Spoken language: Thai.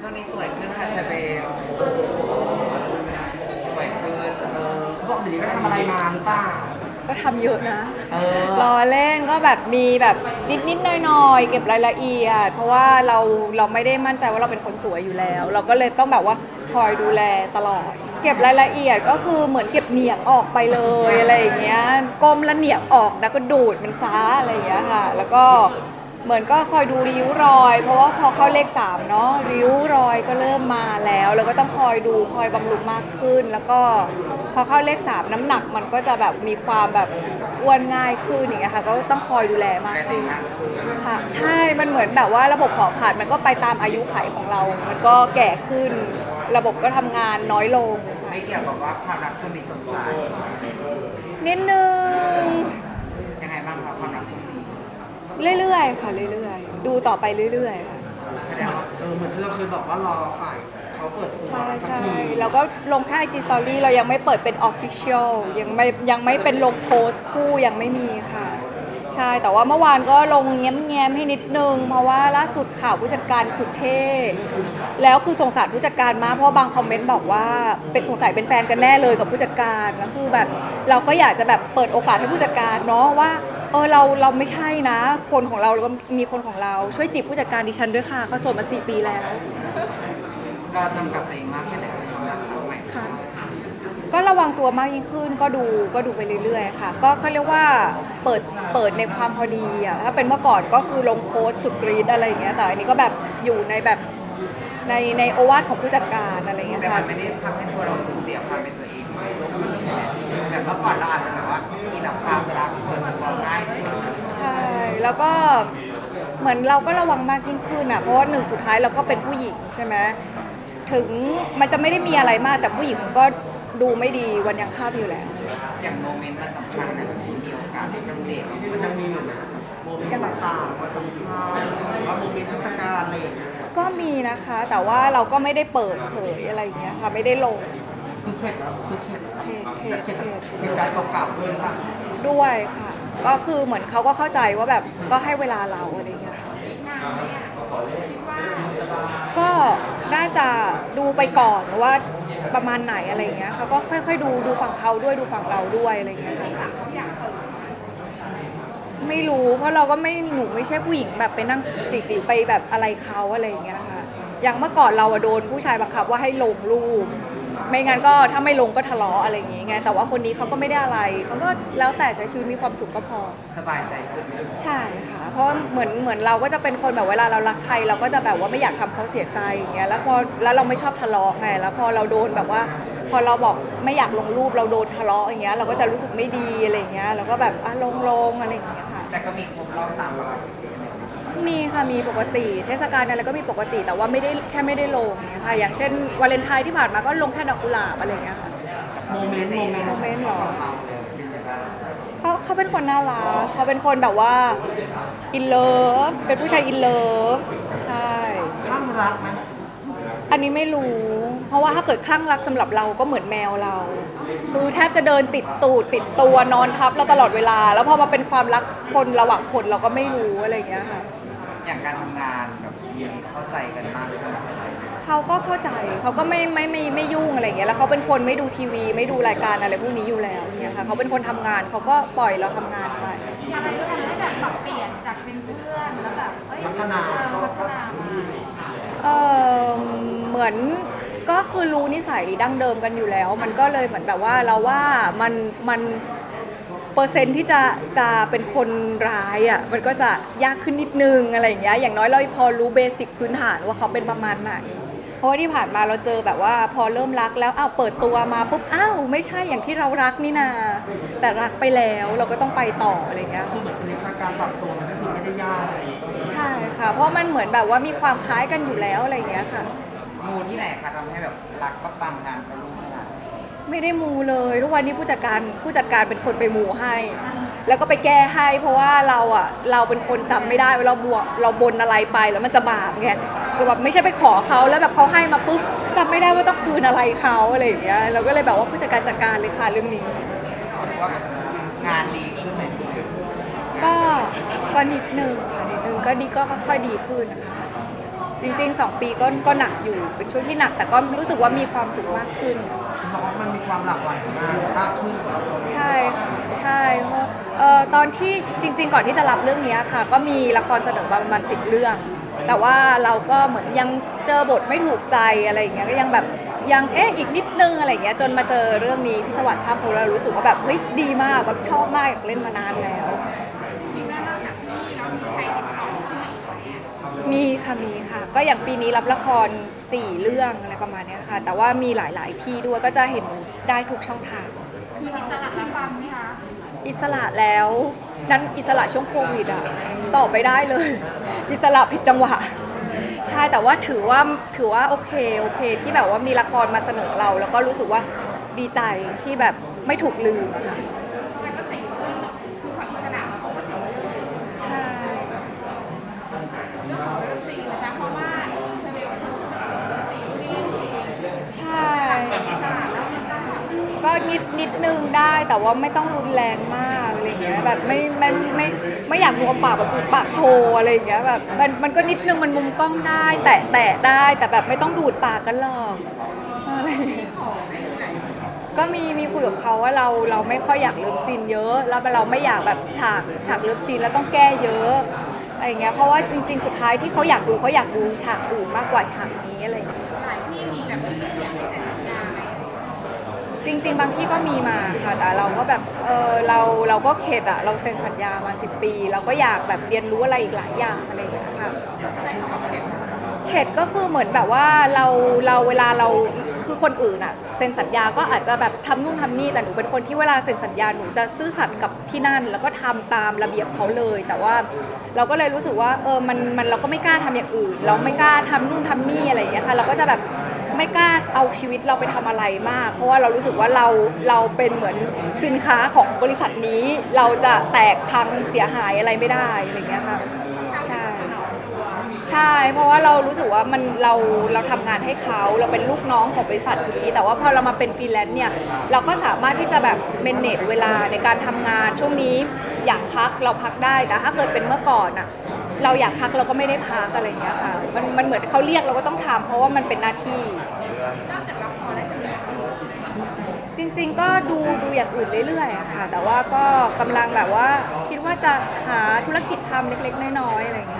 ช่วงนี้สวยขึ้นค่ะเชเบลสวยขึ้นเออเขาบอกเดี๋ยวนี้ไปทำอะไรมาหรือเปล่า ก็ทำเยอะนะ เออ รอเล่นก็แบบมีแบบนิดๆหน่อยๆ เก็บรายละเอียด เพราะว่าเราเราไม่ได้มั่นใจว่าเราเป็นคนสวยอยู่แล้ว เราก็เลยต้องแบบว่าคอยดูแลตลอด เก็บรายละเอียดก็คือเหมือนเก็บเหนียงออกไปเลยอะไรอย่างเงี้ยก้มแล้วเหนียงออกนะก็ดูดมันช้าอะไรอย่างเงี้ยค่ะ แล้วก็ เหมือนก็คอยดูริ้วรอย เพราะว่าพอเข้าเลขสามเนาะริ้วรอยก็เริ่มมาแล้ว แล้วก็ต้องคอยดูคอยบำรุงมากขึ้น แล้วก็พอเข้าเลขสามน้ำหนักมันก็จะแบบมีความแบบอ้วนง่ายขึ้นอย่างเงี้ยค่ะ ก็ต้องคอยดูแลมากแม่ติขึ้งนมากขึ้นค่ะ ใช่มันเหมือนแบบว่าระบบเผาผลาญมันก็ไปตามอายุไขของเรา มันก็แก่ขึ้น ระบบก็ทำงานน้อยลงค่ะไม่เกี่ยวกับว่าความรักช่วงนี้สดใสนิดนึงยังไงบ้างครับความรักช่วงนี้ เรื่อยๆ ค่ะเรื่อยๆ ดูต่อไปเรื่อยๆค่ะ แสดงว่าเออเหมือนที่เราเคยบอกว่ารอฝ่ายเขาเปิดตัวใช่สักใช่ทีแล้วก็ลงแค่ IG Story เรายังไม่เปิดเป็น Official ยังไม่ยังไม่เป็นลงโพสต์คู่ยังไม่มีค่ะ ใช่แต่ว่าเมื่อวานก็ลงแง้มๆให้นิดนึง เพราะว่าล่าสุดข่าวผู้จัดการสุดเท่แล้วคือสงสารผู้จัดการมากเพราะบางคอมเมนต์บอกว่าเป็นสงสัยเป็นแฟนกันแน่เลยกับผู้จัดการแล้วคือแบบเราก็อยากจะแบบเปิดโอกาสให้ผู้จัดการเนาะว่า เออเราเราไม่ใช่นะ คนของเราเราก็มีคนของเราช่วยจีบผู้จัดการดิฉันด้วยค่ะเขาโสดมาสี่ปีแล้ว เราจำกัดตัวเองมากแค่ไหนในความรักครั้งใหม่ค่ะ ก็ระวังตัวมากยิ่งขึ้นก็ดูก็ดูไปเรื่อยๆ ค่ะ ก็เขาเรียกว่าเปิดเปิดในความพอดีอะถ้าเป็นเมื่อก่อนก็คือลงโพสต์สุดรีดอะไรอย่างเงี้ยแต่อันนี้ก็แบบอยู่ในแบบในในโอวาทของผู้จัดการอะไรอย่างเงี้ยแต่ค่ะ มันไม่ได้ทำให้ตัวเราสูญเสียความเป็นตัวเอง แต่เมื่อก่อนเราอาจจะแบบว่ามีแต่ความรักเปิดตัวง่ายขึ้นใช่แล้วก็เหมือนเราก็ระวังมากยิ่งขึ้นอะเพราะว่าหนึ่งสุดท้ายเราก็เป็นผู้หญิงใช่ไหมถึงมันจะไม่ได้มีอะไรมากแต่ผู้หญิงก็ดูไม่ดีวันยังค่ำอยู่แล้ว อย่างโมเมนต์มันสำคัญนะมีโอกาสได้อัปเดตมันยังมีอยู่นะโมเมนต์ต่างๆว่าตรงข้าวหรือว่าโมเมนต์เทศกาลอะไรอย่างเงี้ยก็มีนะคะ แต่ว่าเราก็ไม่ได้เปิดเผยอะไรอย่างเงี้ยค่ะ ไม่ได้ลง คือเข็ดแล้วคือเข็ดเข็ดเข็ดแต่เข็ดเข็ดเหตุการณ์เก่าๆด้วยหรือเปล่าด้วยค่ะ ก็คือเหมือนเขาก็เข้าใจว่าแบบก็ให้เวลาเราอะไรอย่างเงี้ยค่ะก็น่าจะดูไปก่อนว่าประมาณไหนอะไรอย่างเงี้ยเขาก็ค่อยๆดูดูฝั่งเขาด้วยดูฝั่งเราด้วยอะไรอย่างเงี้ยค่ะไม่รู้เพราะเราก็ไม่หนูไม่ใช่ผู้หญิงแบบไปนั่งจิกหรือไปแบบอะไรเขาอะไรอย่างเงี้ยค่ะอย่างเมื่อก่อนเราอะโดนผู้ชายบังคับว่าให้ลงรูป ไม่งั้นก็ถ้าไม่ลงก็ทะเลาะอะไรอย่างเงี้ยแต่ว่าคนนี้เขาก็ไม่ได้อะไรเขาก็แล้วแต่ใช้ชีวิตมีความสุขก็พอ สบายใจขึ้นใช่ค่ะ เพราะเหมือนเหมือนเราก็จะเป็นคนแบบเวลาเรารักใคร เราก็จะแบบว่าไม่อยากทำเขาเสียใจอย่างเงี้ยแล้วพอแล้วเราไม่ชอบทะเลาะไงแล้วพอเราโดนแบบว่า พอเราบอกไม่อยากลงรูปเราโดนทะเลาะอย่างเงี้ยเราก็จะรู้สึกไม่ดีอะไรอย่างเงี้ยเราก็แบบอะลงลงอะไรอย่างเงี้ยค่ะ แต่ก็มีครบรอบตามปกติใช่ไห มมีค่ะมีปกติ เทศกาลอะไรก็มีปกติ แต่ว่าไม่ได้แค่ไม่ได้ลงอย่างเงี้ยค่ะ อย่างเช่นวาเลนไทน์ที่ผ่านมาก็ลงแค่ดอกกุหลาบอะไรอย่างเงี้ยค่ะ โมเมนต์โมเมนต์โมเมนต์เหรอก่อนเราเลยเป็นยังไงบ้างเขาเขาเป็นคนน่ารักเขาเป็นคนแบบว่าอินเลิฟเป็นผู้ชายอินเลิฟใช่ ข้างรักไหมอันนี้ไม่รู้ เพราะว่าถ้าเกิดคลั่งรักสำหรับเราก็เหมือนแมวเรา คือแทบจะเดินติดตูดติดตัวนอนทับเราตลอดเวลา แล้วพอมาเป็นความรักคนระหว่างคนเราก็ไม่รู้อะไรอย่างเงี้ยค่ะ อย่างการทำงานแบบมีเข้าใจกันมากขึ้นเขาก็เข้าใจเขาก็ไม่ไม่ไม่ไม่ยุ่งอะไรอย่างเงี้ยแล้วเขาเป็นคนไม่ดูทีวี ไม่ดูรายการอะไรพวกนี้อยู่แล้วเนี่ยค่ะเขาเป็นคนทำงานเขาก็ปล่อยเราทำงานไป อะไรก็ทำให้แบบปรับเปลี่ยนจากเป็นเพื่อนแล้วแบบเอ้ยพัฒนาพัฒนามาเออเหมือนก็คือรู้นิสัยดั้งเดิมกันอยู่แล้ว มันก็เลยเหมือนแบบว่าเราว่ามันมันเป อร์เซ็นต์ที่จะจะเป็นคนร้ายอะมันก็จะยากขึ้นนิดนึงอะไรอย่างเงี้ยอย่างน้อยเราพอรู้เบสิกพื้นฐานว่าเขาเป็นประมาณไหน เพราะว่าที่ผ่านมาเราเจอแบบว่าพอเริ่มรักแล้วอ้าวเปิดตัวมาปุ๊บอ้าวไม่ใช่อย่างที่เรารักนี่นา แต่รักไปแล้วเราก็ต้องไปต่ออะไรอย่างเงี้ยคืค่ะอเหมือนคนนี้การปรับตัวมันก็คือไม่ได้ยากใช่ค่ะ เพราะมันเหมือนแบบว่ามีความคล้ายกันอยู่แล้วอะไรอย่างเงี้ยค่ะ มูที่ไหนคะทำให้แบบรักก็ปังงานก็รุ่งขนาดนี้ ไม่ได้มูเลยทุกวันนี้ผู้จัดการผู้จัดการเป็นคนไปมูให้ แล้วก็ไปแก้ให้ เพราะว่าเราอะเราเป็นคนจำไม่ได้ว่าเราบวกเราบนอะไรไปแล้วมันจะบาปไงคือแบบไม่ใช่ไปขอเขาแล้วแบบเขาให้มาปุ๊บจำไม่ได้ว่าต้องคืนอะไรเขาอะไรอย่างเงี้ยเราก็เลยแบบว่าผู้จัดการจัดการเลยค่ะเรื่องนี้ถือว่าแบบงานดีขึ้นในชีวิตก็ก็นิดนึงค่ะนิดนึงก็ดีก็ค่อยๆดีขึ้นนะคะอ จริง ๆ 2 ปีก็ก็หนักอยู่เป็นช่วงที่หนัก แต่ก็รู้สึกว่ามีความสุขมากขึ้นคุณบอกว่ามันมีความหลากหลายของงานมากขึ้นสำหรับตัวเราใช่ค่ะใช่เพราะเอ่อตอนที่จริง ๆ ก่อนที่จะรับเรื่องเนี้ยค่ะ ก็มีละครเสนอมาประมาณสิบเรื่อง แต่ว่าเราก็เหมือนยังเจอบทไม่ถูกใจอะไรอย่างเงี้ยก็ยังแบบยังเอ๊ะอีกนิดนึงอะไรอย่างเงี้ยจนมาเจอเรื่องนี้พิศวัตข้ามภพเรารู้สึกว่าแบบเฮ้ยดีมากแบบชอบมากอยากเล่นมานานแล้ว มีค่ะมีค่ะ ก็อย่างปีนี้รับละคร 4 เรื่องอะไรประมาณเนี้ยค่ะ แต่ว่ามีหลาย ๆ ที่ด้วยก็จะเห็นได้ทุกช่องทางมีอิสระรับฟังไหมคะอิสระแล้วนั้นอิสระช่วงโควิดอะต่อไปได้เลย อิสระผิดจังหวะ ใช่แต่ว่าถือว่าถือว่าโอเคโอเค ที่แบบว่ามีละครมาเสนอเรา แล้วก็รู้สึกว่าดีใจที่แบบไม่ถูกลืมอะค่ะ แต่ก็สิ่งที่คือความอิสระของก็สิ่งที่ ใช่ เรื่องของเรื่องสีนะคะเพราะว่าเชอเบลคือสีที่เล่นเอง ใช่ อิสระแล้วมันต้องแบบ ก็นิดนิดนึงได้แต่ว่าไม่ต้องรุนแรงมากอะไรอย่างเงี้ยแบบไม่ไม่ไม่ไม่อยากรวมปากแบบปากโชว์อะไรอย่างเงี้ยแบบมันมันก็นิดนึงมันมุมกล้องได้ แตะแตะได้แต่แบบไม่ต้องดูดปากกันหรอกอะไรก็มีมีคุยกับเขาว่าเราเราไม่ค่อยอยากเลิฟซีนเยอะ แล้วเราไม่อยากแบบฉากฉากเลิฟซีนแล้วต้องแก้เยอะอะไรอย่างเงี้ยเพราะว่าจริง ๆ สุดท้ายที่เขาอยากดูเขาอยากดูฉากอื่นมากกว่าฉากนี้อะไรเงี้ย จริง ๆ บางที่ก็มีมาค่ะ แต่เราก็แบบเออเราเราก็เข็ดอะเราเซ็นสัญญามา 10 ปี เราก็อยากแบบเรียนรู้อะไรอีกหลายอย่างอะไรอย่างเงี้ยค่ะเข็ดก็คือเหมือนแบบว่าเราเราเวลาเราคือคนอื่นอะเซ็นสัญญาก็อาจจะแบบทำนู่นทำนี่แต่หนูเป็นคนที่เวลาเซ็นสัญญาหนูจะซื่อสัตย์กับที่นั่น แล้วก็ทำตามระเบียบเขาเลย แต่ว่าเราก็เลยรู้สึกว่าเออมันมันเราก็ไม่กล้าทำอย่างอื่น เราไม่กล้าทำนู่นทำนี่อะไรอย่างเงี้ยค่ะ เราก็จะแบบ ไม่กล้าเอาชีวิตเราไปทำอะไรมาก เพราะว่าเรารู้สึกว่าเราเราเป็นเหมือนสินค้าของบริษัทนี้ เราจะแตกพังเสียหายอะไรไม่ได้อะไรเงี้ยค่ะใช่ใช่ เพราะว่าเรารู้สึกว่ามันเราเราทำงานให้เขาเราเป็นลูกน้องของบริษัทนี้ แต่ว่าพอเรามาเป็นฟรีแลนซ์เนี่ยเราก็สามารถที่จะแบบเมนเนจเวลาในการทำงานช่วงนี้อยากพักเราพักได้แต่ถ้าเกิดเป็นเมื่อก่อนอะ เราอยากพักเราก็ไม่ได้พักอะไรอย่างเงี้ยค่ะ มันมันเหมือนเขาเรียกเราก็ต้องทำเพราะว่ามันเป็นหน้าที่จากละครแล้วจะมีอะไรอีกจริงๆก็ดูดูอย่างอื่นเรื่อยๆอะค่ะ แต่ว่าก็กำลังแบบว่าคิดว่าจะหาธุรกิจทำเล็กๆ น้อยๆอะไรอย่างเงี้ย